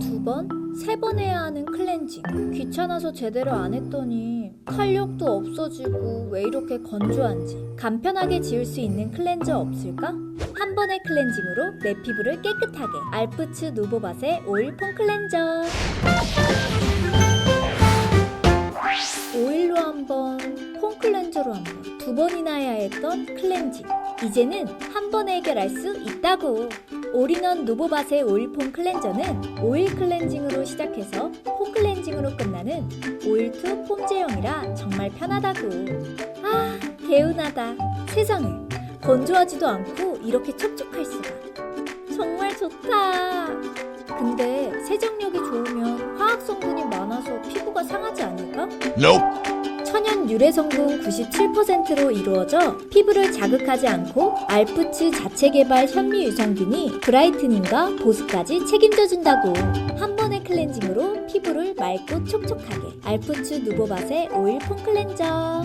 두 번, 세 번 해야 하는 클렌징. 귀찮아서 제대로 안 했더니 탄력도 없어지고 왜 이렇게 건조한지. 간편하게 지울 수 있는 클렌저 없을까? 한 번의 클렌징으로 내 피부를 깨끗하게. 알프츠 누보바세 오일 폼 클렌저. 오일로 한 번, 폼 클렌저로 한 번, 두 번이나 해야 했던 클렌징. 이제는 한 번에 해결할 수 있다고. 올인원 누보바세 오일폼 클렌저는 오일 클렌징으로 시작해서 폼 클렌징으로 끝나는 오일 투폼 제형이라 정말 편하다고. 아, 개운하다. 세상에. 건조하지도 않고 이렇게 촉촉할 수가. 정말 좋다. 근데 세정력이 좋으면 화학 성분이 많아서 피부가 상하지 않을까? Nope. 유래 성분 97%로 이루어져 피부를 자극하지 않고 알프츠 자체 개발 현미 유산균이 브라이트닝과 보습까지 책임져 준다고. 한 번의 클렌징으로 피부를 맑고 촉촉하게. 알프츠 누보바세 오일 폼 클렌저.